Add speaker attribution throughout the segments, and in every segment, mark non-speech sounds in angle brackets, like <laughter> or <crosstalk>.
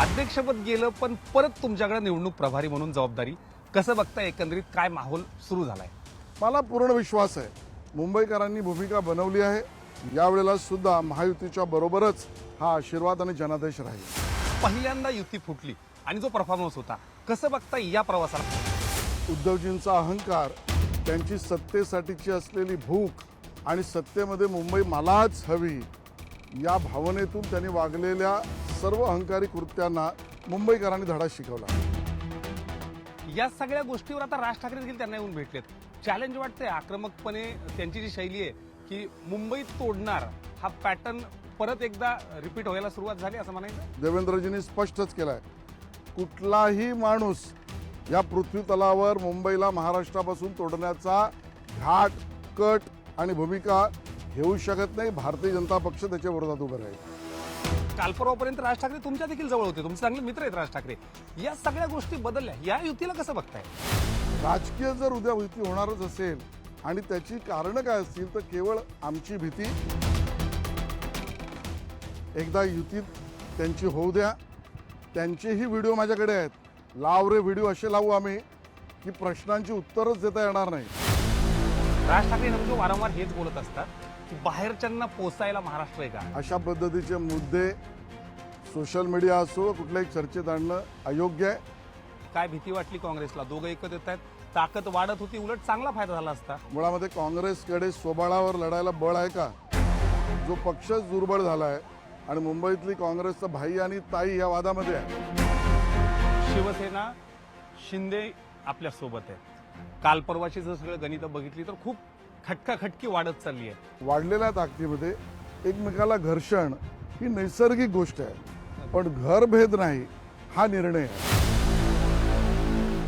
Speaker 1: अध्यक्षपद गेलं पण परत तुमच्याकडे निवडणूक प्रभारी म्हणून जबाबदारी. कसं बघता एकंदरीत काय माहोल सुरू झालाय?
Speaker 2: मला पूर्ण विश्वास आहे. मुंबईकरांनी भूमिका बनवली आहे. यावेळेला सुद्धा महायुतीच्या बरोबरच हा आशीर्वाद आणि जनादेश राहील.
Speaker 1: पहिल्यांदा युती फुटली आणि जो परफॉर्मन्स होता कसं बघता या प्रवासाला?
Speaker 2: उद्धवजींचा अहंकार त्यांची सत्तेसाठीची असलेली भूक आणि सत्तेमध्ये मुंबई मलाच हवी. या भावनेतून त्यांनी वागलेल्या सर्व अहंकारी कृत्यांना मुंबईकरांनी धडा शिकवला.
Speaker 1: या सगळ्या गोष्टीवर आता राज ठाकरे देखील त्यांना येऊन भेटलेत. चॅलेंज वाटते आक्रमकपणे त्यांची जी शैली आहे की मुंबईत तोडणार हा पॅटर्न परत एकदा रिपीट व्हायला सुरुवात झाली असं म्हणायचं?
Speaker 2: देवेंद्रजींनी स्पष्टच केलं आहे कुठलाही माणूस या पृथ्वी तलावर मुंबईला महाराष्ट्रापासून तोडण्याचा घाट कट आणि भूमिका घेऊ शकत नाही. भारतीय जनता पक्ष त्याच्या विरोधात उभं राहील.
Speaker 1: काल परवापर्यंत राज ठाकरे तुमच्या देखील जवळ होते. तुमचे चांगले मित्र आहेत राज ठाकरे. या सगळ्या गोष्टी बदलल्या. या युतीला कसं बघताय?
Speaker 2: राजकीय जर उद्या युती होणारच असेल आणि त्याची कारणं काय असतील तर केवळ आमची भीती. एकदा युतीत त्यांची होऊ द्या. त्यांचेही व्हिडिओ माझ्याकडे आहेत. लाव रे व्हिडिओ असे लावू आम्ही की प्रश्नांची उत्तरच देता येणार नाही.
Speaker 1: राज ठाकरे नेमकं वारंवार हेच बोलत असतात. की बाहेरच्यांना पोसायला महाराष्ट्र आहे. का
Speaker 2: अशा पद्धतीचे मुद्दे सोशल मीडिया असो कुठल्याही चर्चेत आणणं अयोग्य आहे.
Speaker 1: काय भीती वाटली काँग्रेसला? दोघं एकत्र येत आहेत. ताकद वाढत होती उलट चांगला फायदा झाला असता.
Speaker 2: मुळामध्ये काँग्रेसकडे स्वबळावर लढायला बळ आहे का? जो पक्षच दुर्बळ झाला आहे आणि मुंबईतली काँग्रेसचं भाई आणि ताई या वादामध्ये आहे.
Speaker 1: शिवसेना शिंदे आपल्यासोबत आहे काल परवाची जर सगळं गणित बघितली तर खूप खटकाखटकी वाढत चालली आहे.
Speaker 2: वाढलेल्या ताकदीमध्ये एकमेकाला घर्षण ही नैसर्गिक गोष्ट आहे. पण घरभेद नाही हा निर्णय आहे.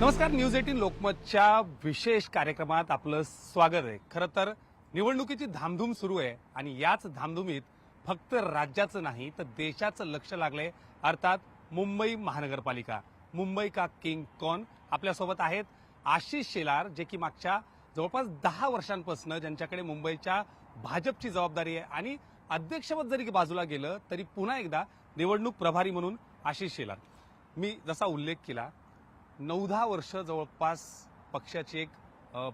Speaker 1: नमस्कार न्यूज एटीन लोकमतच्या विशेष कार्यक्रमात आपलं स्वागत आहे. खरं तर निवडणुकीची धामधूम सुरू आहे आणि याच धामधुमीत फक्त राज्याचं नाही तर देशाचं लक्ष लागलंय. अर्थात मुंबई महानगरपालिका मुंबई का किंग कॉन आपल्यासोबत आहेत आशिष शेलार जे की मागच्या जवळपास दहा वर्षांपासून ज्यांच्याकडे मुंबईच्या भाजपची जबाबदारी आहे आणि अध्यक्षपद जरी बाजूला गेलं तरी पुन्हा एकदा निवडणूक प्रभारी म्हणून आशिष शेलार. मी जसा उल्लेख केला नऊ दहा वर्ष जवळपास पक्षाची एक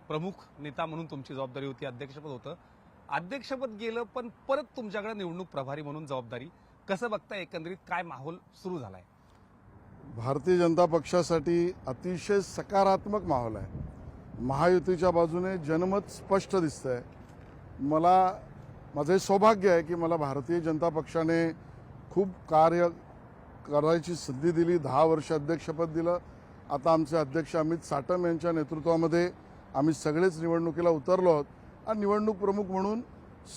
Speaker 1: प्रमुख नेता म्हणून तुमची जबाबदारी होती अध्यक्षपद होतं. अध्यक्षपद गेलं पण परत तुमच्याकडे निवडणूक प्रभारी म्हणून जबाबदारी. कसं बघता एकंदरीत काय माहोल सुरू झालाय?
Speaker 2: भारतीय जनता पक्षासाठी अतिशय सकारात्मक माहोल आहे. महायुतीच्या बाजूने जनमत स्पष्ट दिसतंय. मला माझं हे सौभाग्य आहे की मला भारतीय जनता पक्षाने खूप कार्य करायची संधी दिली दहा वर्ष अध्यक्षपद दिलं. आता आमचे अध्यक्ष अमित साटम यांच्या नेतृत्वामध्ये आम्ही सगळेच निवडणुकीला उतरलो आहोत. आणि निवडणूक प्रमुख म्हणून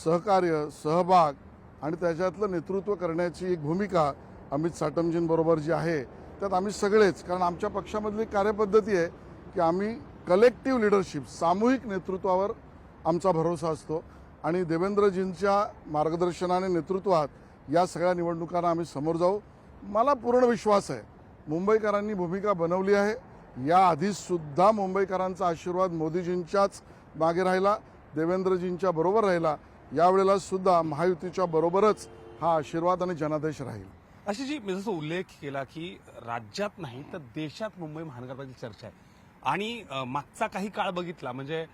Speaker 2: सहकार्य सहभाग आणि त्याच्यातलं नेतृत्व करण्याची एक भूमिका अमित साटमजींबरोबर जी आहे त्यात आम्ही सगळेच कारण आमच्या पक्षामधली कार्यपद्धती आहे की आम्ही कलेक्टिव्ह लिडरशिप सामूहिक नेतृत्वावर आमचा भरोसा असतो. आणि देवेंद्रजींच्या मार्गदर्शनाने नेतृत्वात या सगळ्या निवडणुकांना आम्ही समोर जाऊ. मला पूर्ण विश्वास आहे मुंबईकरांनी भूमिका बनवली आहे. याआधी सुद्धा मुंबईकरांचा आशीर्वाद मोदीजींच्याच मागे राहिला देवेंद्रजींच्या बरोबर राहिला. यावेळेला सुद्धा महायुतीच्या बरोबरच हा आशीर्वाद आणि जनादेश राहील.
Speaker 1: अशी जी मी जसं उल्लेख केला की राज्यात नाही तर देशात मुंबई महानगरपालिकेची चर्चा आहे. आणि मागचा काही काळ बघितला म्हणजे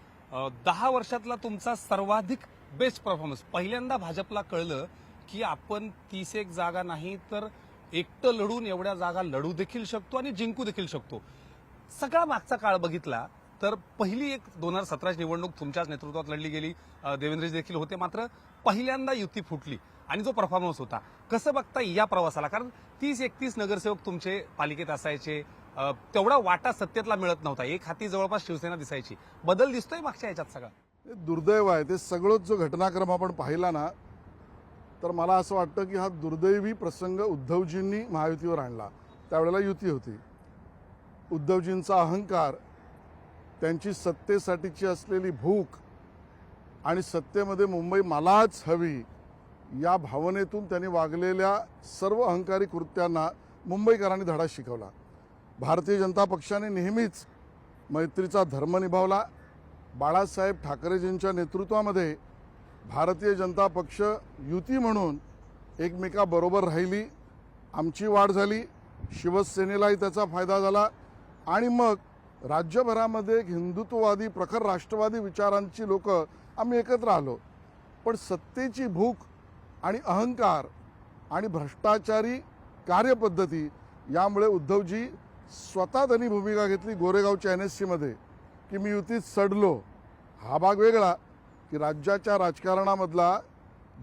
Speaker 1: दहा वर्षातला तुमचा सर्वाधिक बेस्ट परफॉर्मन्स पहिल्यांदा भाजपला कळलं की आपण तीस एक जागा नाही तर एकटं लढून एवढ्या जागा लढू देखील शकतो आणि जिंकू देखील शकतो. सगळा मागचा काळ बघितला तर पहिली एक दोन हजार सतराची निवडणूक तुमच्याच नेतृत्वात लढली गेली. देवेंद्रजी देखील होते मात्र पहिल्यांदा युती फुटली आणि जो परफॉर्मन्स होता. कसं बघता या प्रवासाला? कारण तीस एकतीस नगरसेवक तुमचे पालिकेत असायचे तेवढा वाटा सत्तेतला मिळत नव्हता. एक हाती जवळपास शिवसेना दिसायची. बदल दिसतोय मागच्या याच्यात सगळा.
Speaker 2: दुर्दैव आहे. ते सगळंच जो घटनाक्रम आपण पाहिला ना तर मला असं वाटतं की हा दुर्दैवी प्रसंग उद्धवजींनी महायुतीवर आणला. त्यावेळेला युती होती. उद्धवजींचा अहंकार त्यांची सत्तेसाठीची असलेली भूक आणि सत्तेमध्ये मुंबई मलाच हवी या भावनेतून त्यांनी वागलेल्या सर्व अहंकारी कृत्यांना मुंबईकरांनी धडा शिकवला. भारतीय जनता पक्षाने नेहमीच मैत्रीचा धर्म निभावला. बाळासाहेब ठाकरेजींच्या नेतृत्वामध्ये भारतीय जनता पक्ष युती म्हणून एकमेकाबरोबर राहिली. आमची वाढ झाली. शिवसेनेलाही त्याचा फायदा झाला. आणि मग राज्यभरामध्ये एक हिंदुत्ववादी प्रखर राष्ट्रवादी विचारांची लोक आम्ही एकत्र आलो. पण सत्तेची भूक आणि अहंकार आणि भ्रष्टाचारी कार्यपद्धती यामुळे उद्धवजी स्वतः त्यांनी भूमिका घेतली गोरेगावच्या एन एस सीमध्ये की मी युतीत सडलो. हा भाग वेगळा की राज्याच्या राजकारणामधला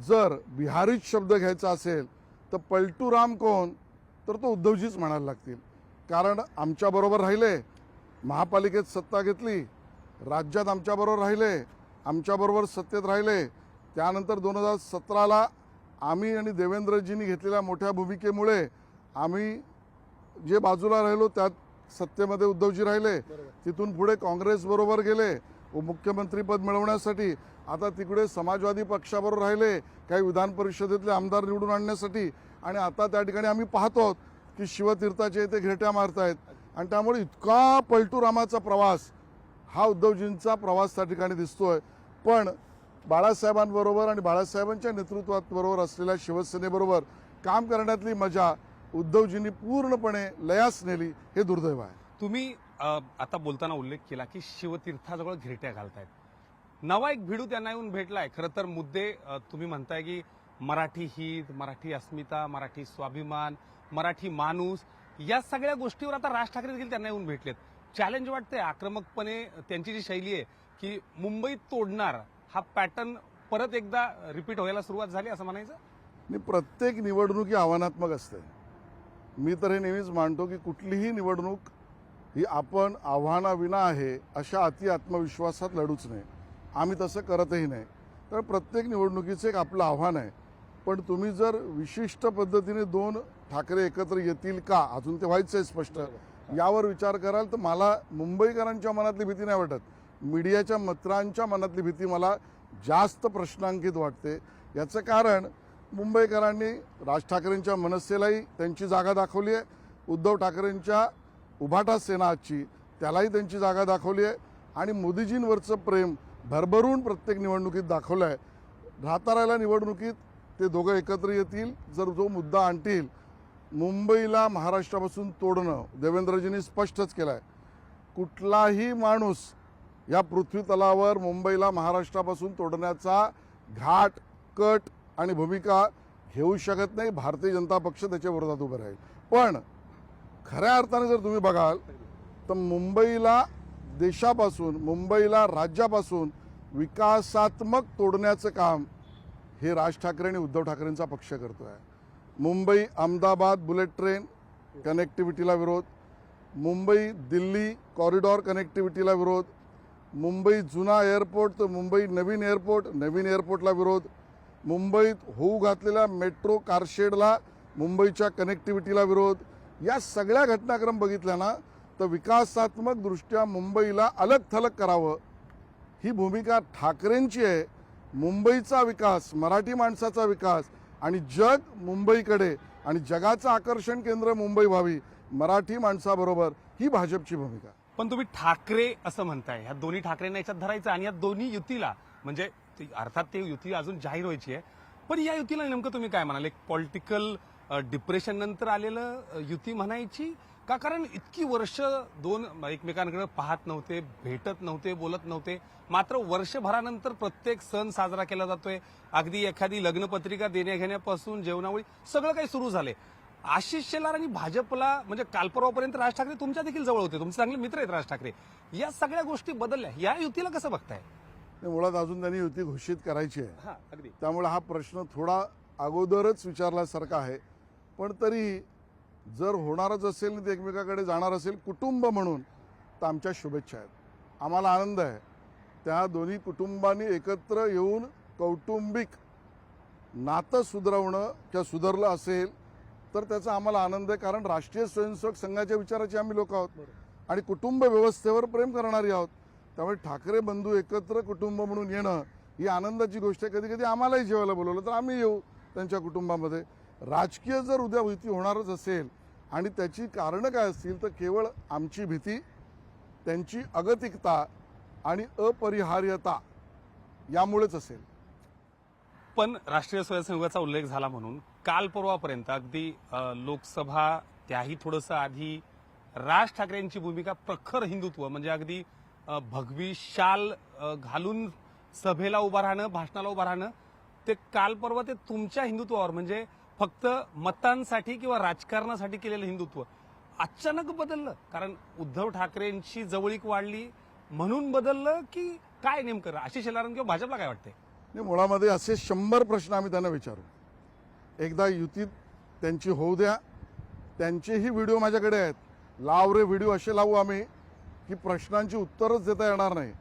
Speaker 2: जर बिहारीच शब्द घ्यायचा असेल तर पलटू राम कोण? तर तो उद्धवजीच म्हणायला लागतील. कारण आमच्याबरोबर राहिले महापालिकेत सत्ता घेतली राज्यात आमच्याबरोबर राहिले आमच्याबरोबर सत्तेत राहिले. त्यानंतर दोन हजार सतराला आम्ही आणि देवेंद्रजींनी घेतलेल्या मोठ्या भूमिकेमुळे आम्ही जे बाजूला राहिलो त्यात सत्तेमध्ये उद्धवजी राहिले. तिथून पुढे काँग्रेस बरोबर गेले. मुख्यमंत्रीपद मिळवण्यासाठी आता तिकडे समाजवादी पक्षाबरोबर राहिले काही विधान परिषदेतले आमदार निवडून आणण्यासाठी. आणि आता त्या ठिकाणी आम्ही पाहतो की शिवतीर्थाचे इथे घेट्या मारतायत. आणि त्यामुळे इतका पलटूरामाचा प्रवास हा उद्धवजींचा प्रवास त्या ठिकाणी दिसतोय. पण बाळासाहेबांबरोबर आणि बाळासाहेबांच्या नेतृत्वात बरोबर असलेल्या शिवसेनेबरोबर काम करण्यातली मजा उद्धवजींनी पूर्णपणे लयास नेली हे दुर्दैव आहे.
Speaker 1: तुम्ही आता बोलताना उल्लेख केला की शिवतीर्थाजवळ घिरट्या घालतायत. नवा एक भिडू त्यांना येऊन भेटलाय. खरं तर मुद्दे तुम्ही म्हणताय की मराठी हित मराठी अस्मिता मराठी स्वाभिमान मराठी माणूस या सगळ्या गोष्टीवर आता राज ठाकरे देखील त्यांना येऊन भेटलेत. चॅलेंज वाटतंय आक्रमकपणे त्यांची जी शैली आहे की मुंबईत तोडणार हा पॅटर्न परत एकदा रिपीट व्हायला सुरुवात झाली असं म्हणायचं?
Speaker 2: प्रत्येक निवडणूक ही आव्हानात्मक असते. मी तर हे नेहमीच मानतो की कुठलीही निवडणूक ही आपण आव्हानाविना आहे अशा अति आत्मविश्वासात लढूच नये. आम्ही तसं करतही नाही. तर प्रत्येक निवडणुकीचं एक आपलं आव्हान आहे. पण तुम्ही जर विशिष्ट पद्धतीने दोन ठाकरे एकत्र येतील का? अजून ते व्हायचं आहे स्पष्ट. यावर विचार कराल तर मला मुंबईकरांच्या मनातली भीती नाही वाटत. मीडियाच्या मित्रांच्या मनातली भीती मला जास्त प्रश्नांकित वाटते. याचं कारण मुंबईकरांनी राज ठाकरेंच्या मनसेलाही त्यांची जागा दाखवली आहे. उद्धव ठाकरेंच्या उभाटा सेना आजची त्यालाही त्यांची जागा दाखवली आहे. आणि मोदीजींवरचं प्रेम भरभरून प्रत्येक निवडणुकीत दाखवलं आहे. राहता निवडणुकीत ते दोघं एकत्र येतील जर जो मुद्दा आणतील मुंबईला महाराष्ट्रापासून तोडणं देवेंद्रजींनी स्पष्टच केलं आहे कुठलाही माणूस या पृथ्वी तलावर मुंबईला महाराष्ट्रापासून तोडण्याचा घाट कट आणि भूमिका घेऊ शकत नाही भारतीय जनता पक्ष त्याच्या विरोधात उभं राहील. पण खऱ्या अर्थाने जर तुम्ही बघाल तर मुंबईला देशापासून मुंबईला राज्यापासून विकासात्मक तोडण्याचं काम हे राज ठाकरे आणि उद्धव ठाकरेंचा पक्ष करतो आहे मुंबई अहमदाबाद बुलेट ट्रेन कनेक्टिव्हिटीला विरोध. मुंबई दिल्ली कॉरिडॉर कनेक्टिव्हिटीला विरोध. मुंबई जुना एअरपोर्ट तर मुंबई नवीन एअरपोर्ट नवीन एअरपोर्टला विरोध. मुंबईत होऊ घातलेल्या मेट्रो कारशेडला मुंबईच्या कनेक्टिव्हिटीला विरोध. या सगळ्या घटनाक्रम बघितल्या ना तर विकासात्मक दृष्ट्या मुंबईला अलग थलग करावं. ही भूमिका ठाकरेंची आहे. मुंबईचा विकास मराठी माणसाचा विकास आणि जग मुंबईकडे आणि जगाचं आकर्षण केंद्र मुंबई व्हावी मराठी माणसाबरोबर ही भाजपची भूमिका.
Speaker 1: पण तुम्ही ठाकरे असं म्हणताय. ह्या दोन्ही ठाकरेंना याच्यात धरायचं आणि या दोन्ही युतीला म्हणजे ती- अर्थात ते युती अजून जाहीर व्हायची आहे. पण या युतीला नेमकं तुम्ही काय म्हणाल? एक पॉलिटिकल डिप्रेशन नंतर आलेलं युती म्हणायची? का कारण इतकी वर्ष दोन एकमेकांकडे पाहत नव्हते भेटत नव्हते बोलत नव्हते. मात्र वर्षभरानंतर प्रत्येक सण साजरा केला जातोय. अगदी एखादी लग्नपत्रिका देण्या घेण्यापासून जेवणावळी सगळं काही सुरू झाले आशिष शेलार आणि भाजपला म्हणजे कालपर्वापर्यंत राज ठाकरे तुमच्या देखील जवळ होते. तुमचे चांगले मित्र आहेत राज ठाकरे. या सगळ्या गोष्टी बदलल्या. या युतीला कसं बघताय?
Speaker 2: मुळात अजून त्यांनी युती घोषित करायची आहे.
Speaker 1: हा अगदी.
Speaker 2: त्यामुळे हा प्रश्न थोडा अगोदरच विचारल्यासारखा आहे. पण तरी जर होणारच असेल ते एकमेकाकडे जाणार असेल कुटुंब म्हणून तर आमच्या शुभेच्छा आहेत. आम्हाला आनंद आहे. त्या दोन्ही कुटुंबांनी एकत्र येऊन कौटुंबिक नातं सुधारवणं किंवा सुधारलं असेल तर त्याचा आम्हाला आनंद आहे. कारण राष्ट्रीय स्वयंसेवक संघाच्या विचाराचे आम्ही लोक आहोत. आणि कुटुंब व्यवस्थेवर प्रेम करणारी आहोत. त्यामुळे ठाकरे बंधू एकत्र कुटुंब म्हणून येणं ही आनंदाची गोष्ट आहे. कधी कधी आम्हालाही जेवायला बोलवलं तर आम्ही येऊ त्यांच्या कुटुंबामध्ये. राजकीय जर उद्या भीती होणारच असेल आणि त्याची कारणं काय असतील तर केवळ आमची भीती त्यांची अगतिकता आणि अपरिहार्यता यामुळेच असेल.
Speaker 1: पण राष्ट्रीय स्वयंसेवकाचा उल्लेख झाला म्हणून काल परवापर्यंत अगदी लोकसभा त्याही थोडंसं आधी राज ठाकरेंची भूमिका प्रखर हिंदुत्व म्हणजे अगदी भगवी शाल घालून सभेला उभं राहणं भाषणाला उभं राहणं ते काल परवा ते तुमच्या हिंदुत्वावर म्हणजे फक्त मतांसाठी किंवा राजकारणासाठी केलेलं हिंदुत्व अचानक बदललं. कारण उद्धव ठाकरेंची जवळीक वाढली म्हणून बदललं की काय नेमकं? आशिष शेलारांना किंवा भाजपला काय वाटते
Speaker 2: नाही मुळामध्ये असे शंभर प्रश्न आम्ही त्यांना विचारू. एकदा युतीत त्यांची होऊ द्या. त्यांचेही व्हिडिओ माझ्याकडे आहेत. लाव रे व्हिडिओ असे लावू आम्ही. की प्रश्नांची उत्तरच देता येणार नाही.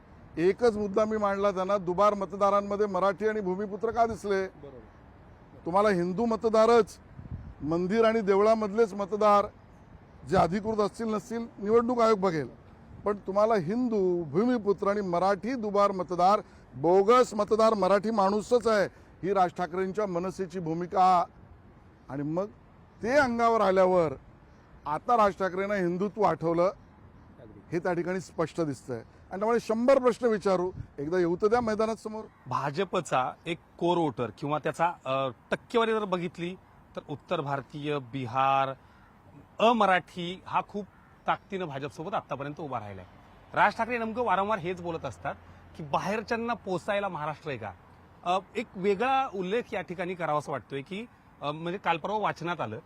Speaker 2: एकच मुद्दा मी मांडला त्यांना दुबार मतदारांमध्ये मराठी आणि भूमिपुत्र का दिसले? तुम्हाला हिंदू मतदारच मंदिर आणि देवळामधलेच मतदार जे अधिकृत असतील नसतील निवडणूक आयोग बघेल. पण तुम्हाला हिंदू भूमिपुत्र आणि मराठी दुबार मतदार बोगस मतदार मराठी माणूसच आहे ही राज ठाकरेंच्या मनसेची भूमिका. आणि मग ते अंगावर आल्यावर आता राज ठाकरेंना हिंदुत्व आठवलं. हे त्या ठिकाणी स्पष्ट दिसतंय. आणि त्यामुळे शंभर प्रश्न विचारू एकदा येऊ तर द्या मैदानात समोर.
Speaker 1: भाजपचा एक कोर वोटर किंवा त्याचा अ, टक्केवारी जर बघितली तर उत्तर भारतीय बिहार अमराठी हा खूप ताकदीनं भाजपसोबत आतापर्यंत उभा राहिलाय. राज ठाकरे नेमकं वारंवार हेच बोलत असतात की बाहेरच्यांना पोचायला महाराष्ट्र आहे का? अ, एक वेगळा उल्लेख या ठिकाणी करावासा वाटतोय की अ, म्हणजे काल परवा वाचनात आलं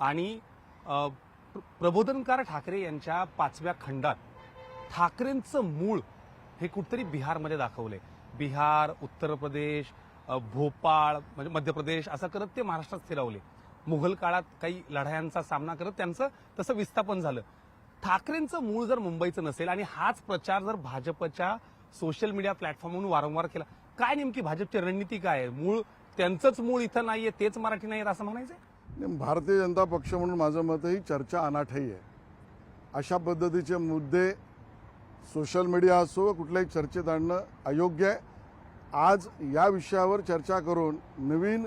Speaker 1: आणि अ, प्रबोधनकार ठाकरे यांच्या पाचव्या खंडात ठाकरेंचं मूळ हे कुठतरी बिहारमध्ये दाखवलंय. बिहार उत्तर प्रदेश भोपाळ म्हणजे मध्य प्रदेश असं करत ते महाराष्ट्रात स्थिरावले. मुघल काळात काही लढायांचा सामना करत त्यांचं तसं विस्थापन झालं. ठाकरेंचं मूळ जर मुंबईचं नसेल आणि हाच प्रचार जर भाजपच्या सोशल मीडिया प्लॅटफॉर्मवरून वारंवार केला काय नेमकी भाजपची रणनीती काय आहे? मूळ त्यांचंच मूळ इथं नाहीये तेच मराठी नाही असं म्हणायचं
Speaker 2: आहे भारतीय जनता पक्ष म्हणून माझं मत ही चर्चा अनाठाई आहे. अशा पद्धतीचे मुद्दे सोशल मीडिया असो कुठल्याही चर्चेत आणणं अयोग्य आहे. आज या विषयावर चर्चा करून नवीन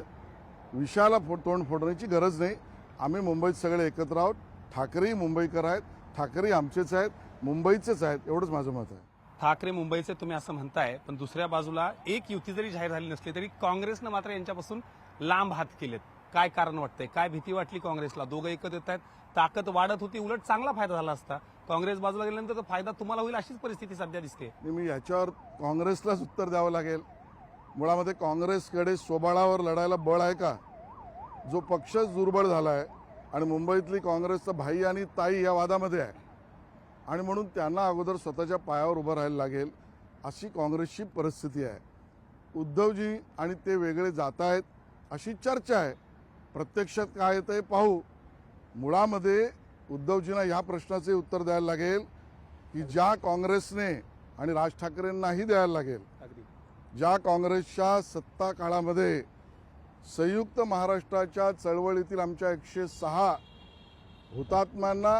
Speaker 2: विषयाला फो तोंड फोडण्याची गरज नाही. आम्ही मुंबईत सगळे एकत्र आहोत. ठाकरेही मुंबईकर आहेत. ठाकरे आमचेच आहेत. मुंबईचेच आहेत. एवढंच माझं मत आहे.
Speaker 1: ठाकरे मुंबईचे तुम्ही असं म्हणताय पण दुसऱ्या बाजूला एक युती जरी जाहीर झाली नसली तरी काँग्रेसनं मात्र यांच्यापासून लांब हात केलेत. काय कारण वाटतंय? काय भीती वाटली काँग्रेसला? दोघं एकत्र येत आहेत. ताकद वाढत होती उलट चांगला फायदा झाला असता. काँग्रेस बाजूला गेल्यानंतर फायदा तुम्हाला होईल अशीच परिस्थिती सध्या दिसते.
Speaker 2: मी याच्यावर काँग्रेसलाच उत्तर द्यावं लागेल. मुळामध्ये काँग्रेसकडे स्वबळावर लढायला बळ आहे का? जो पक्षच दुर्बळ झाला आहे आणि मुंबईतली काँग्रेसचं भाई आणि ताई या वादामध्ये आहे. आणि म्हणून त्यांना अगोदर स्वतःच्या पायावर उभं राहायला लागेल अशी काँग्रेसची परिस्थिती आहे. उद्धवजी आणि ते वेगळे जात आहेत अशी चर्चा आहे. प्रत्यक्षात काय येतं पाहू. मुळामध्ये उद्धवजींना या प्रश्नाचे उत्तर द्यायला लागेल की ज्या काँग्रेसने आणि राज ठाकरेंनाही द्यायला लागेल ज्या काँग्रेसच्या सत्ता काळामध्ये संयुक्त महाराष्ट्राच्या चळवळीतील आमच्या एकशे सहा हुतात्म्यांना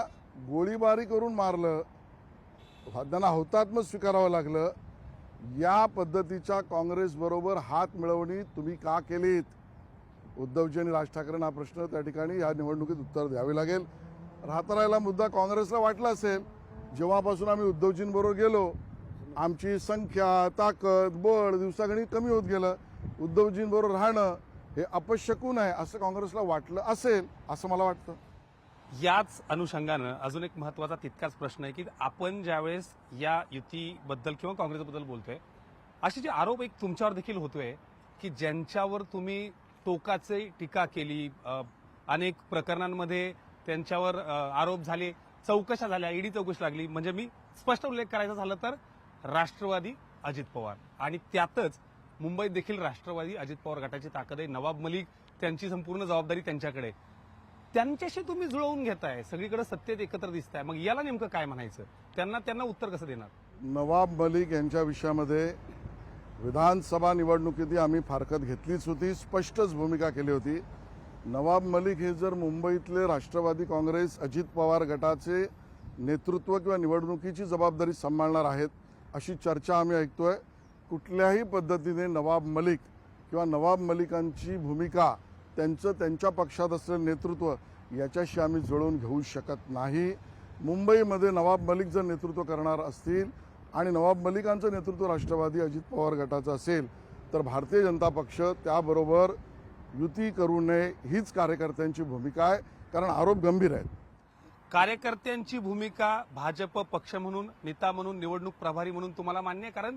Speaker 2: गोळीबारी करून मारलं त्यांना हुतात्म स्वीकारावं लागलं या पद्धतीच्या काँग्रेसबरोबर हात मिळवणी तुम्ही का केलीत? उद्धवजी आणि राज ठाकरेंना हा प्रश्न त्या ठिकाणी या निवडणुकीत उत्तर द्यावे लागेल. राहता राहिला मुद्दा काँग्रेसला वाटला असेल जेव्हापासून आम्ही उद्धवजींबरोबर गेलो आमची संख्या ताकद बळ दिवसागणिक कमी होत गेलं उद्धवजींबरोबर राहणं हे अपशकून आहे असं काँग्रेसला वाटलं असेल असं मला वाटतं.
Speaker 1: याच अनुषंगानं अजून एक महत्त्वाचा तितकाच प्रश्न आहे की आपण ज्यावेळेस या युतीबद्दल किंवा काँग्रेसबद्दल बोलतोय असे जे आरोप एक तुमच्यावर देखील होतोय की ज्यांच्यावर तुम्ही टोकाचे टीका केली. अनेक प्रकरणांमध्ये त्यांच्यावर आरोप झाले. चौकशा झाल्या. ईडी चौकशी लागली. म्हणजे मी स्पष्ट उल्लेख करायचा झाला तर राष्ट्रवादी अजित पवार. आणि त्यातच मुंबईत देखील राष्ट्रवादी अजित पवार गटाची ताकद आहे. नवाब मलिक त्यांची संपूर्ण जबाबदारी त्यांच्याकडे त्यांच्याशी तुम्ही जुळवून घेताय. सगळीकडे सत्तेत एकत्र दिसताय. मग याला नेमकं काय म्हणायचं? त्यांना त्यांना उत्तर कसं देणार?
Speaker 2: नवाब मलिक यांच्या विषयामध्ये विधानसभा निवडणुकीतही आम्ही फारकत घेतलीच होती स्पष्टच भूमिका केली होती. नवाब मलिक हे जर मुंबईतले राष्ट्रवादी काँग्रेस अजित पवार गटाचे नेतृत्व किंवा निवडणुकीची जबाबदारी सांभाळणार आहेत अशी चर्चा आम्ही ऐकतोय. कुठल्याही पद्धतीने नवाब मलिक किंवा नवाब मलिकांची भूमिका त्यांचं त्यांच्या पक्षात असलेलं नेतृत्व याच्याशी आम्ही जुळवून घेऊ शकत नाही. मुंबईमध्ये नवाब मलिक जर नेतृत्व करणार असतील आणि नवाब मलिकांचं नेतृत्व राष्ट्रवादी अजित पवार गटाचं असेल तर भारतीय जनता पक्ष त्याबरोबर युती करू नये हीच कार्यकर्त्यांची भूमिका आहे कारण आरोप गंभीर आहेत.
Speaker 1: कार्यकर्त्यांची भूमिका भाजप पक्ष म्हणून नेता म्हणून निवडणूक प्रभारी म्हणून तुम्हाला मान्य कारण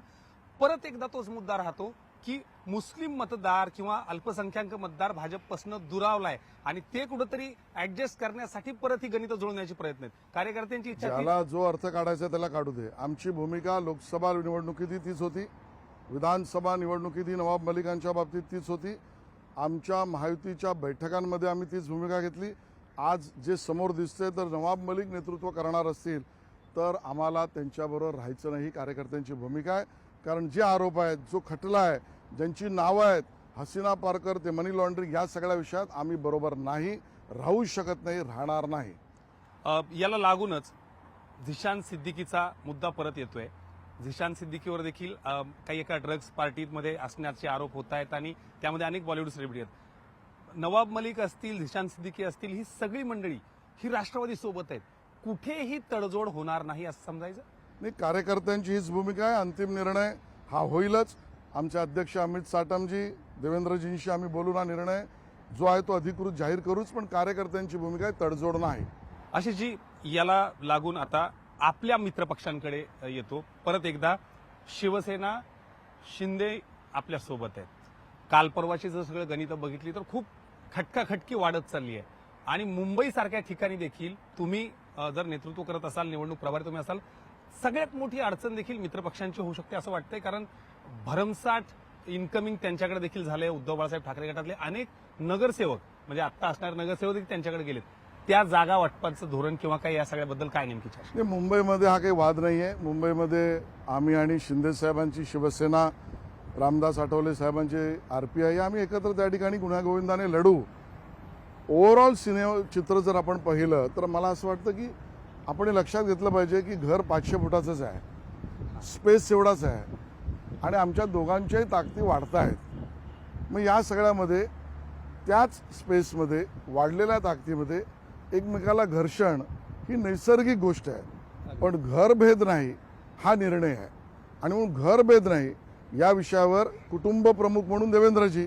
Speaker 1: परत एकदा तोच मुद्दा राहतो की मुस्लिम मतदार किंवा अल्पसंख्याक मतदार भाजपपासून दुरावलाय आणि ते कुठंतरी ऍडजस्ट करण्यासाठी परत ही गणित जुळण्याचे प्रयत्न आहेत. कार्यकर्त्यांची इच्छा
Speaker 2: ज्याला जो अर्थ काढायचा आहे त्याला काढू दे. आमची भूमिका लोकसभा निवडणुकीतही तीच होती. विधानसभा निवडणुकीतही नवाब मलिकांच्या बाबतीत तीच होती. आमच्या महायुतीच्या बैठकांमध्ये आम्ही तीच भूमिका घेतली. आज जे समोर दिसते तर नवाब मलिक नेतृत्व करणार असतील तर आम्हाला त्यांच्याबरोबर राहायचं नाही. कार्यकर्त्यांची भूमिका आहे. कारण जे आरोप आहेत जो खटला आहे ज्यांची नावं आहेत हसीना पारकर ते मनी लॉन्ड्रिंग ह्या सगळ्या विषयात आम्ही बरोबर नाही राहू शकत नाही राहणार नाही.
Speaker 1: याला लागूनच झिशान सिद्दीकीचा मुद्दा परत येतोय. झिशान सिद्दीकीवर देखील काही एका ड्रग्ज पार्टीमध्ये असण्याचे आरोप होत आहेत आणि त्यामध्ये अनेक बॉलिवूड सेलिब्रिटी आहेत. नवाब मलिक असतील झिशान सिद्दीकी असतील ही सगळी मंडळी ही राष्ट्रवादी सोबत आहेत. कुठेही तडजोड होणार नाही असं समजायचं?
Speaker 2: नाही कार्यकर्त्यांची हीच भूमिका आहे अंतिम निर्णय हा होईलच. आमचे अध्यक्ष अमित साटमजी देवेंद्रजींशी आम्ही बोलून हा निर्णय. जो आहे तो अधिकृत जाहीर करूच पण कार्यकर्त्यांची भूमिका आहे तडजोड नाही.
Speaker 1: अशी जी याला लागून आता आपल्या मित्रपक्षांकडे येतो. परत एकदा शिवसेना शिंदे आपल्यासोबत आहेत. काल परवाची जर सगळं गणितं बघितली तर खूप खटकाखटकी वाढत चालली आहे. आणि मुंबईसारख्या ठिकाणी देखील तुम्ही जर नेतृत्व करत असाल निवडणूक प्रभारी तुम्ही असाल सगळ्यात मोठी अडचण देखील मित्रपक्षांची होऊ शकते असं वाटतंय कारण भरमसाठ इन्कमिंग त्यांच्याकडे देखील झालंय उद्धव बाळासाहेब ठाकरे गटातले अनेक नगरसेवक म्हणजे आता असणारे नगरसेवक देखील त्यांच्याकडे गेलेत. त्या जागा वाटपाचं धोरण किंवा काही या सगळ्याबद्दल काय नेमकी चर्चा?
Speaker 2: मुंबईमध्ये हा काही वाद नाही आहे मुंबईमध्ये आम्ही आणि शिंदे साहेबांची शिवसेना रामदास आठवले साहेबांचे आर पी आय आम्ही एकत्र त्या ठिकाणी गुण्यागोविंदाने लढू. ओव्हरऑल सिनेमा चित्र जर आपण पाहिलं तर मला असं वाटतं की आपण हे लक्षात घेतलं पाहिजे की घर पाचशे फुटाचंच आहे. स्पेस एवढाच आहे. आणि आमच्या दोघांच्याही ताकदी वाढत आहेत. मग या सगळ्यामध्ये त्याच स्पेसमध्ये वाढलेल्या ताकदीमध्ये एकमेकाला घर्षण ही नैसर्गिक गोष्ट आहे. पण घरभेद नाही हा निर्णय आहे. आणि म्हणून घरभेद नाही या विषयावर कुटुंब प्रमुख म्हणून देवेंद्रजी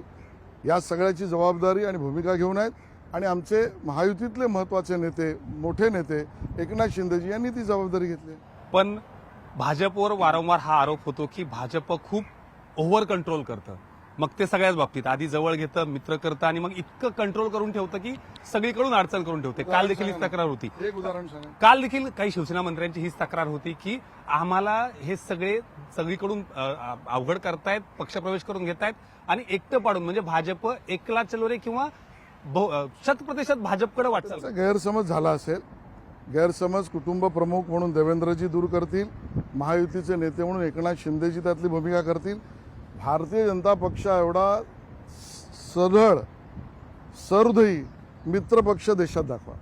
Speaker 2: या सगळ्याची जबाबदारी आणि भूमिका घेऊन आहेत. आणि आमचे महायुतीतले महत्त्वाचे नेते मोठे नेते एकनाथ शिंदेजी यांनी ती जबाबदारी घेतली.
Speaker 1: पण भाजपवर वारंवार हा आरोप होतो की भाजप खूप ओव्हर कंट्रोल करतं. मग ते सगळ्याच बाबतीत. आधी जवळ घेतं मित्र करतं आणि मग इतकं कंट्रोल करून ठेवतं की सगळीकडून अडचण करून ठेवते. काल देखील हीच तक्रार होती.
Speaker 2: एक उदाहरण सांगा.
Speaker 1: काल देखील काही शिवसेना मंत्र्यांची हीच तक्रार होती की आम्हाला हे सगळे सगळीकडून अवघड करतायत पक्षप्रवेश करून घेतायत आणि एकटं पाडून म्हणजे भाजप एकला चलो रे किंवा शतप्रतिशत भाजपकडे वाटचाल
Speaker 2: गैरसमज झाला असेल. गैरसमज कुटुंब प्रमुख म्हणून देवेंद्रजी दूर करतील. महायुतीचे नेते म्हणून एकनाथ शिंदेजी त्यातली भूमिका करतील. भारतीय जनता पक्ष एवढा सढळ सहृदयी मित्रपक्ष देशात दाखवा.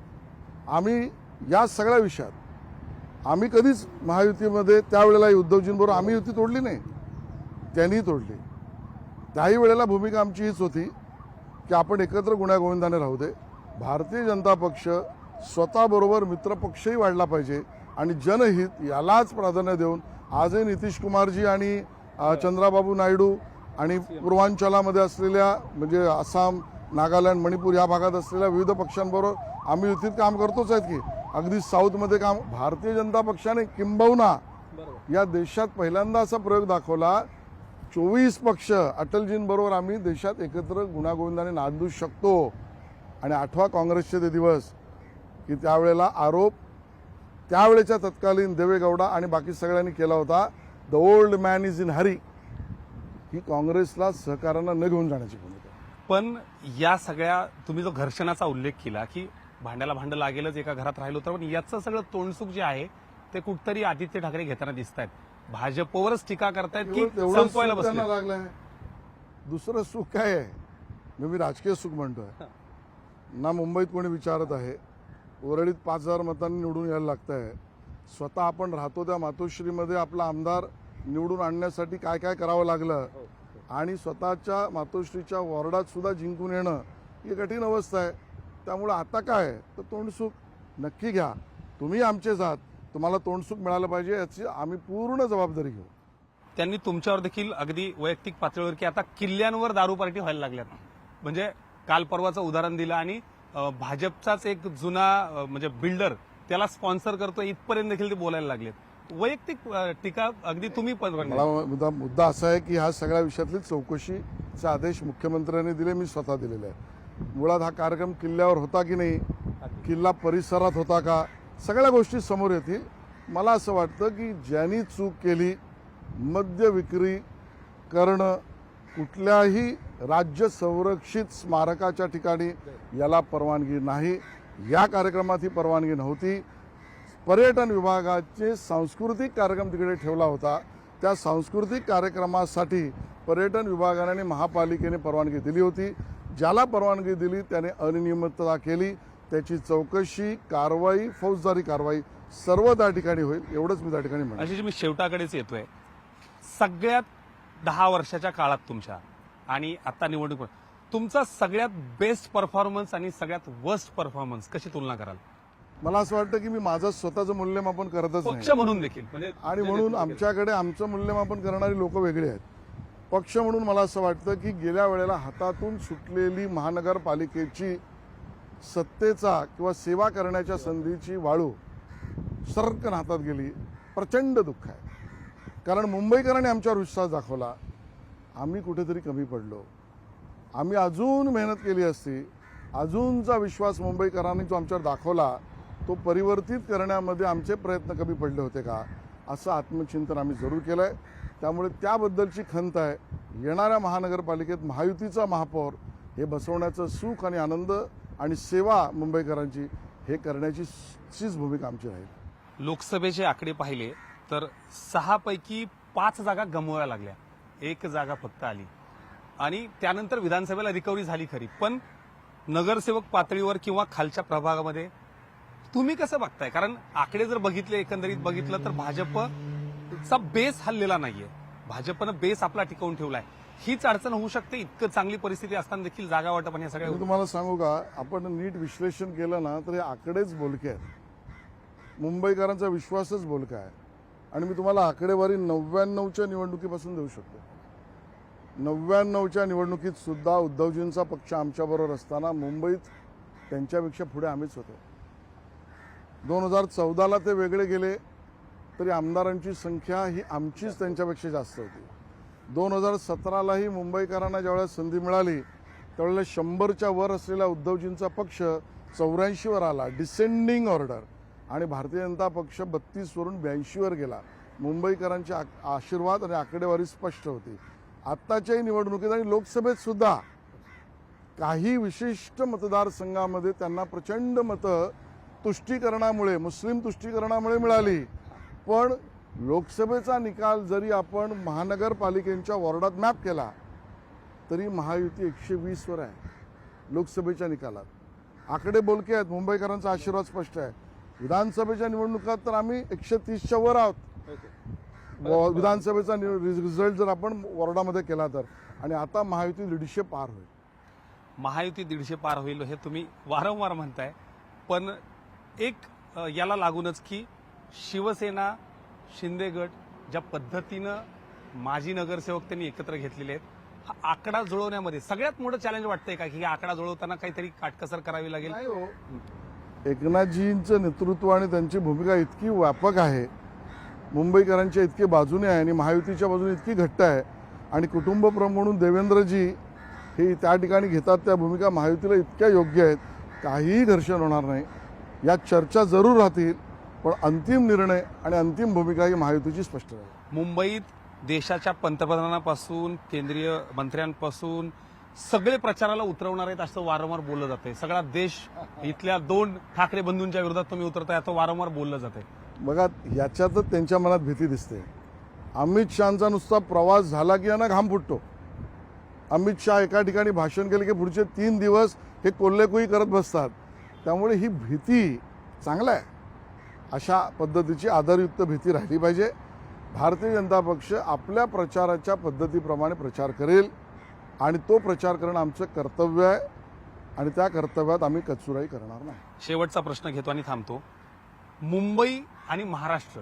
Speaker 2: आम्ही या सगळ्या विषयात आम्ही कधीच महायुतीमध्ये त्यावेळेला उद्धवजींबरोबर आम्ही युती तोडली नाही. त्यांनी तोडली. त्याही वेळेला भूमिका आमची हीच होती. की आपण एकत्र गुण्यागोविंदाने राहू दे. भारतीय जनता पक्ष स्वतःबरोबर मित्रपक्षही वाढला पाहिजे आणि जनहित यालाच प्राधान्य देऊन आजही नितीश कुमारजी आणि चंद्राबाबू नायडू आणि पूर्वांचलामध्ये असलेल्या म्हणजे आसाम नागालँड मणिपूर या भागात असलेल्या विविध पक्षांबरोबर आम्ही युतीत काम करतोच आहेत की. अगदी साऊथमध्ये काम भारतीय जनता पक्षाने किंबहुना या देशात पहिल्यांदा असा प्रयोग दाखवला चोवीस पक्ष अटलजींबरोबर आम्ही देशात एकत्र गुणागोविंदाने नांदू शकतो. आणि आठवा काँग्रेसचे ते दिवस की त्यावेळेला आरोप त्यावेळेच्या तत्कालीन देवेगौडा आणि बाकी सगळ्यांनी केला होता the old man is in hurry. ही काँग्रेसला सहकार्यांना न घेऊन जाण्याची भूमिका.
Speaker 1: पण या सगळ्या तुम्ही जो घर्षणाचा उल्लेख केला की भांड्याला भांडं लागेलच एका घरात राहिलो तर पण याचं सगळं तोंडसुख जे आहे ते कुठतरी आदित्य ठाकरे घेताना दिसत आहेत भाजपवरच टीका करतायत की संपवायला बसले
Speaker 2: लागलंय. दुसरं सुख काय आहे? मी मी राजकीय सुख म्हणतोय. ना मुंबईत कोणी विचारत आहे. वरळीत पाच हजार मतांनी निवडून यायला लागत आहे स्वतः आपण राहतो त्या मातोश्रीमध्ये आपला आमदार निवडून आणण्यासाठी काय काय करावं लागलं? आणि स्वतःच्या मातोश्रीच्या वॉर्डात सुद्धा जिंकून येणं ही कठीण अवस्था आहे. त्यामुळे आता काय? तर तोंडसुख नक्की घ्या. तुम्ही आमचेच आहात. तुम्हाला तोंडसुख मिळालं पाहिजे याची आम्ही पूर्ण जबाबदारी घेऊ.
Speaker 1: त्यांनी तुमच्यावर देखील अगदी वैयक्तिक पातळीवर की आता किल्ल्यांवर दारू पार्टी व्हायला लागल्यात. म्हणजे काल परवाचं उदाहरण दिलं आणि भाजपचाच एक जुना म्हणजे बिल्डर त्याला स्पॉन्सर करतो इथपर्यंत देखील ते बोलायला लागलेत. वैयक्तिक टीका अगदी तुम्ही
Speaker 2: मला मुद्दा मुद्दा असा आहे की ह्या सगळ्या विषयातली चौकशीचे आदेश मुख्यमंत्र्यांनी दिले मी स्वतः दिलेले आहे मुळात हा कार्यक्रम किल्ल्यावर होता की नाही? किल्ला परिसरात होता का? सगळ्या गोष्टी समोर येतील. मला असं वाटतं की ज्यांनी चूक केली मद्य विक्री करणं कुठल्याही राज्य संरक्षित स्मारकाच्या ठिकाणी याला परवानगी नाही. या कार्यक्रमात ही परवानगी नव्हती. पर्यटन विभागाचे सांस्कृतिक कार्यक्रम तिकडे ठेवला होता. त्या सांस्कृतिक कार्यक्रमासाठी पर्यटन विभागाने आणि महापालिकेने परवानगी दिली होती. ज्याला परवानगी दिली त्याने अनियमितता केली. त्याची चौकशी कारवाई फौजदारी कारवाई सर्व त्या ठिकाणी होईल. एवढंच मी त्या ठिकाणी म्हणेन.
Speaker 1: अशी मी शेवटाकडेच येतोय. सगळ्यात दहा वर्षाच्या काळात तुमच्या आणि आता निवडणूक तुमचा सगळ्यात बेस्ट परफॉर्मन्स आणि सगळ्यात वर्स्ट परफॉर्मन्स कशी तुलना कराल?
Speaker 2: मला असं वाटतं की मी माझं स्वतःचं मूल्यमापन करतच नाही.
Speaker 1: पक्ष म्हणून देखील म्हणजे
Speaker 2: आणि म्हणून आमच्याकडे आमचं मूल्यमापन करणारी लोक वेगळी आहेत. पक्ष म्हणून मला असं वाटतं की गेल्या वेळेला हातातून सुटलेली महानगरपालिकेची सत्तेचा किंवा सेवा करण्याच्या संधीची वाळू सरकन हातात गेली. प्रचंड दुःख आहे. कारण मुंबईकरांनी आमच्यावर विश्वास दाखवला. आम्ही कुठेतरी कमी पडलो. आम्ही अजून मेहनत केली असती. अजूनचा विश्वास मुंबईकरांनी जो आमच्यावर दाखवला तो परिवर्तित करण्यामध्ये आमचे प्रयत्न कमी पडले होते का? असं आत्मचिंतन आम्ही जरूर केलं आहे त्यामुळे त्याबद्दलची खंत आहे. येणाऱ्या महानगरपालिकेत महायुतीचा महापौर हे बसवण्याचं सुख आणि आनंद आणि सेवा मुंबईकरांची हे करण्याची चीच भूमिका आमची राहील.
Speaker 1: लोकसभेचे आकडे पाहिले तर सहापैकी पाच जागा गमवाव्या लागल्या. एक जागा फक्त आली. आणि त्यानंतर विधानसभेला रिकव्हरी झाली खरी. पण नगरसेवक पातळीवर किंवा खालच्या प्रभागामध्ये तुम्ही कसं बघताय? कारण आकडे जर बघितले एकंदरीत बघितलं तर भाजपचा बेस हल्लेला नाहीये. भाजपनं बेस आपला टिकवून ठेवलाय. हीच अडचण होऊ शकते इतकं चांगली परिस्थिती असताना देखील जागा वाटप या सगळ्या
Speaker 2: तुम्हाला सांगू का आपण नीट विश्लेषण केलं ना तर हे आकडेच बोलके आहेत. मुंबईकरांचा विश्वासच बोलका आहे. आणि मी तुम्हाला आकडेवारी नव्याण्णवच्या निवडणुकीपासून देऊ शकतो. नव्याण्णवच्या निवडणुकीत सुद्धा उद्धवजींचा पक्ष आमच्याबरोबर असताना मुंबईत त्यांच्यापेक्षा पुढे आम्हीच होतो. दोन हजार चौदाला ते वेगळे गेले तरी आमदारांची संख्या ही आमचीच त्यांच्यापेक्षा जास्त होती. दोन हजार सतरालाही मुंबईकरांना ज्यावेळेस संधी मिळाली त्यावेळेला शंभरच्या वर असलेला उद्धवजींचा पक्ष चौऱ्याऐंशीवर आला डिसेंडिंग ऑर्डर. आणि भारतीय जनता पक्ष बत्तीसवरून ब्याऐंशीवर गेला. मुंबईकरांचे आशीर्वाद आणि आकडेवारी स्पष्ट होती. आत्ताच्याही निवडणुकीत आणि लोकसभेत सुद्धा काही विशिष्ट मतदारसंघामध्ये त्यांना प्रचंड मतं तुष्टीकरणामुळे मुस्लिम तुष्टीकरणामुळे मिळाली. पण लोकसभेचा निकाल जरी आपण महानगरपालिकेच्या वॉर्डात मॅप केला तरी महायुती एकशे वीसवर आहे लोकसभेच्या निकालात. आकडे बोलके आहेत मुंबईकरांचा आशीर्वाद स्पष्ट आहे. विधानसभेच्या निवडणुकात तर आम्ही एकशे तीसच्या वर आहोत. विधानसभेचा रिझल्ट जर आपण वॉर्डामध्ये केला तर. आणि आता महायुती दीडशे पार होईल.
Speaker 1: महायुती दीडशे पार होईल हे तुम्ही वारंवार म्हणताय. पण एक याला लागूनच की शिवसेना शिंदे गट ज्या पद्धतीनं माजी नगरसेवक त्यांनी एकत्र घेतलेले आहेत हा आकडा जुळवण्यामध्ये सगळ्यात मोठं चॅलेंज वाटतंय का की आकडा जुळवताना काहीतरी काटकसर करावी लागेल?
Speaker 2: नाही हो. एकनाथजींचं नेतृत्व आणि त्यांची भूमिका इतकी व्यापक आहे. मुंबईकरांच्या इतकी बाजूने आहे आणि महायुतीच्या बाजूने इतकी घट्ट आहे. आणि कुटुंबप्रमुख म्हणून देवेंद्रजी हे त्या ठिकाणी घेतात त्या भूमिका महायुतीला इतक्या योग्य आहेत. काहीही घर्षण होणार नाही. या चर्चा जरूर राहतील. पण अंतिम निर्णय आणि अंतिम भूमिका ही महायुतीची स्पष्ट राहील
Speaker 1: मुंबईत देशाच्या पंतप्रधानापासून केंद्रीय मंत्र्यांपासून सगळे प्रचाराला उतरवणार आहेत असं वारंवार बोललं जातंय. सगळा देश इथल्या दोन ठाकरे बंधूंच्या विरोधात तुम्ही उतरताय असं वारंवार बोललं जातंय.
Speaker 2: बघा याच्यातच त्यांच्या मनात भीती दिसते. अमित शहाचा नुसता प्रवास झाला की यांना घाम फुटतो. अमित शहा एका ठिकाणी भाषण केले की पुढचे तीन दिवस हे कोल्हेकुई करत बसतात. त्यामुळे ही भीती चांगला आहे. अशा पद्धतीची आदरयुक्त भीती राहिली पाहिजे. भारतीय जनता पक्ष आपल्या प्रचाराच्या पद्धतीप्रमाणे प्रचार करेल आणि तो प्रचार करणं आमचं कर्तव्य आहे आणि त्या कर्तव्यात आम्ही कचुराई करणार नाही.
Speaker 1: शेवटचा प्रश्न घेतो आणि थांबतो. मुंबई आणि महाराष्ट्र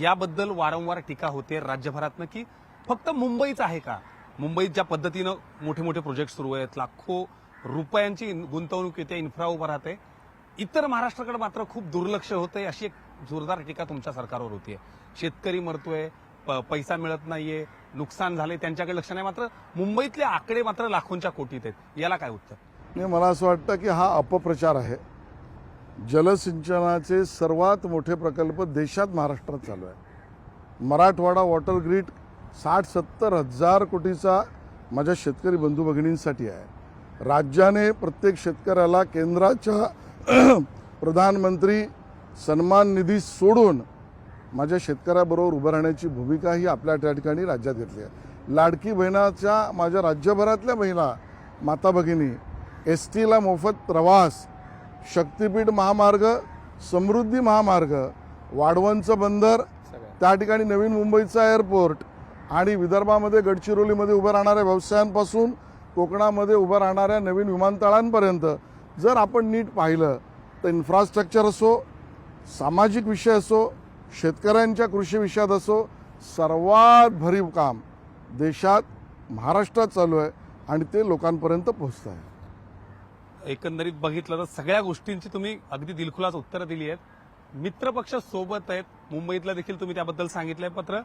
Speaker 1: याबद्दल वारंवार टीका होते राज्यभरातनं की फक्त मुंबईच आहे का? मुंबईत ज्या पद्धतीनं मोठे मोठे प्रोजेक्ट सुरू आहेत लाखो रुपयांची गुंतवणूक येते इन्फ्रा उभा राहते इतर महाराष्ट्राकडे मात्र खूप दुर्लक्ष होतंय. अशी एक जोरदार टीका तुमच्या सरकारवर होतीये शेतकरी मरतोय प- पैसा मिळत नाहीये नुकसान झाले त्यांच्याकडे लक्ष नाही. मात्र मुंबईतले आकडे मात्र लाखोंच्या कोटीत आहेत. याला काय उत्तर?
Speaker 2: नाही मला असं वाटतं की हा अपप्रचार आहे. जलसिंचनाचे सर्वात मोठे प्रकल्प देशात महाराष्ट्रात चालू आहे. मराठवाडा वॉटर ग्रीड साठ सत्तर हजार कोटीचा माझ्या शेतकरी बंधू भगिनींसाठी आहे. राज्याने प्रत्येक शेतकऱ्याला केंद्राच्या <clears throat> प्रधानमंत्री सन्मान निधी सोडून माझ्या शेतकऱ्याबरोबर उभं राहण्याची भूमिका ही आपल्या त्या ठिकाणी राज्यात घेतली आहे. लाडकी बहिणाच्या माझ्या राज्यभरातल्या महिला माता भगिनी एस टीला मोफत प्रवास शक्तीपीठ महामार्ग समृद्धी महामार्ग वाढवणचं बंदर त्या ठिकाणी नवीन मुंबईचा एअरपोर्ट आणि विदर्भामध्ये गडचिरोलीमध्ये उभं राहणाऱ्या व्यवसायांपासून कोकणामध्ये उभं राहणाऱ्या नवीन विमानतळांपर्यंत जर आपण नीट पाहिलं तर इन्फ्रास्ट्रक्चर असो सामाजिक विषय असो शेतकऱ्यांच्या कृषी विषयात असो सर्वात भरीव काम देशात महाराष्ट्रात चालू आहे आणि ते लोकांपर्यंत पोहोचत आहे.
Speaker 1: एकंदरीत बघितलं तर सगळ्या गोष्टींची तुम्ही अगदी दिलखुलास उत्तरं दिली आहेत. मित्रपक्ष सोबत आहेत. मुंबईतलं देखील तुम्ही त्याबद्दल सांगितलंय पत्र.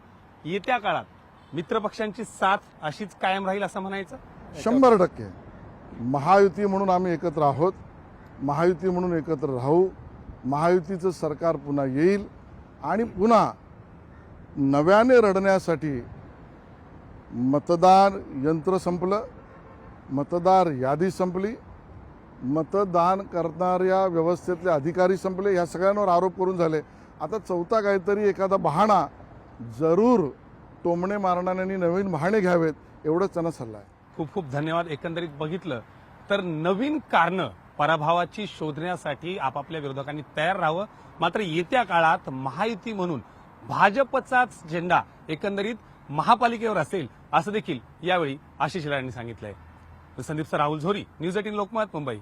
Speaker 1: येत्या काळात मित्रपक्षांची साथ अशीच कायम राहील असं म्हणायचं?
Speaker 2: शंभर टक्के. महायुती म्हणून आम्ही एकत्र आहोत. महायुती म्हणून एकत्र राहू. महायुतीचं सरकार पुन्हा येईल आणि पुन्हा नव्याने रडण्यासाठी मतदान यंत्र संपलं मतदार यादी संपली मतदान करणाऱ्या व्यवस्थेतले अधिकारी संपले ह्या सगळ्यांवर आरोप करून झाले. आता चौथा काहीतरी एखादा बहाणा जरूर टोमणे मारणाऱ्यांनी नवीन बहाणे घ्यावेत एवढंच त्यांना सल्ला आहे.
Speaker 1: खूप खूप धन्यवाद. एकंदरीत बघितलं तर नवीन कारणं पराभवाची शोधण्यासाठी आपापल्या विरोधकांनी तयार राहावं. मात्र येत्या काळात महायुती म्हणून भाजपचाच झेंडा एकंदरीत महापालिकेवर असेल असं देखील यावेळी आशिष शेलारांनी सांगितलंय. संदीप सर राहुल झोरी न्यूज एटीन लोकमत मुंबई.